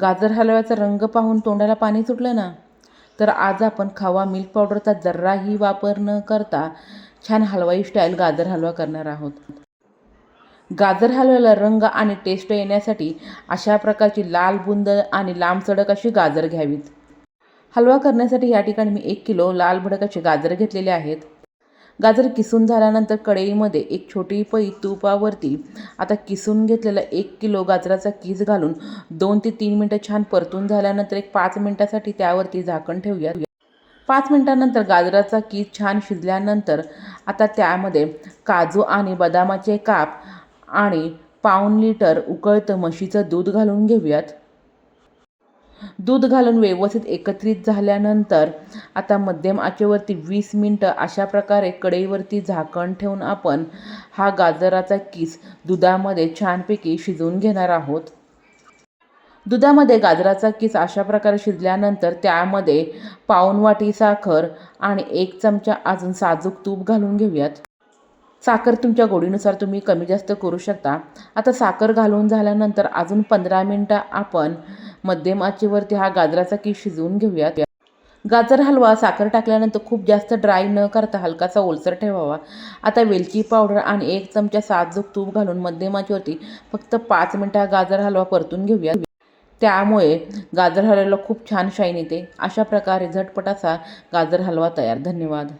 गाजर हलव्याचा रंग पाहून तोंडाला पाणी सुटलं ना? तर आज आपण खावा मिल्क पावडरचा जर्राही वापर न करता छान हलवाई स्टाईल गाजर हलवा करणार आहोत. गाजर हलव्याला रंग आणि टेस्ट येण्यासाठी अशा प्रकारची लाल बुंद आणि लांब सडक अशी गाजर घ्यावीत. हलवा करण्यासाठी या ठिकाणी मी एक किलो लाल भडक असे गाजर घेतलेले आहेत. गाजर किसून झाल्यानंतर कढईमध्ये एक छोटी पई तुपावरती आता किसून घेतलेला एक किलो गाजराचा कीस घालून दोन ते तीन मिनटं छान परतून झाल्यानंतर एक पाच मिनटासाठी त्यावरती झाकण ठेवूया. पाच मिनटानंतर गाजराचा कीस छान शिजल्यानंतर आता त्यामध्ये काजू आणि बदामाचे काप आणि पाऊन लिटर उकळतं म्हशीचं दूध घालून घेऊयात. दूध घालून व्यवस्थित एकत्रित झाल्यानंतर आता मध्यम आचेवरती वीस मिनटं अशा प्रकारे कढईवरती झाकण ठेवून आपण हा गाजराचा किस दुधामध्ये छानपैकी शिजवून घेणार आहोत. दुधामध्ये गाजराचा किस अशा प्रकारे शिजल्यानंतर त्यामध्ये पाऊण वाटी साखर आणि एक चमचा अजून साजूक तूप घालून घेऊयात. साखर तुमच्या गोडीनुसार तुम्ही कमी जास्त करू शकता. आता साखर घालून झाल्यानंतर अजून पंधरा मिनटं आपण मध्यम आचेवरती हा गाजराचा किस शिजवून घेऊयात गाजर हलवा साखर टाकल्यानंतर खूप जास्त ड्राय न करता हलकासा ओलसर ठेवावा. आता वेलची पावडर आणि एक चमचा साजूक तूप घालून मध्यमाचीवरती फक्त पाच मिनटं हा गाजर हलवा परतून घेऊया. त्यामुळे गाजर हलव्याला खूप छान शाईन येते. अशा प्रकारे झटपट असा गाजर हलवा तयार. धन्यवाद.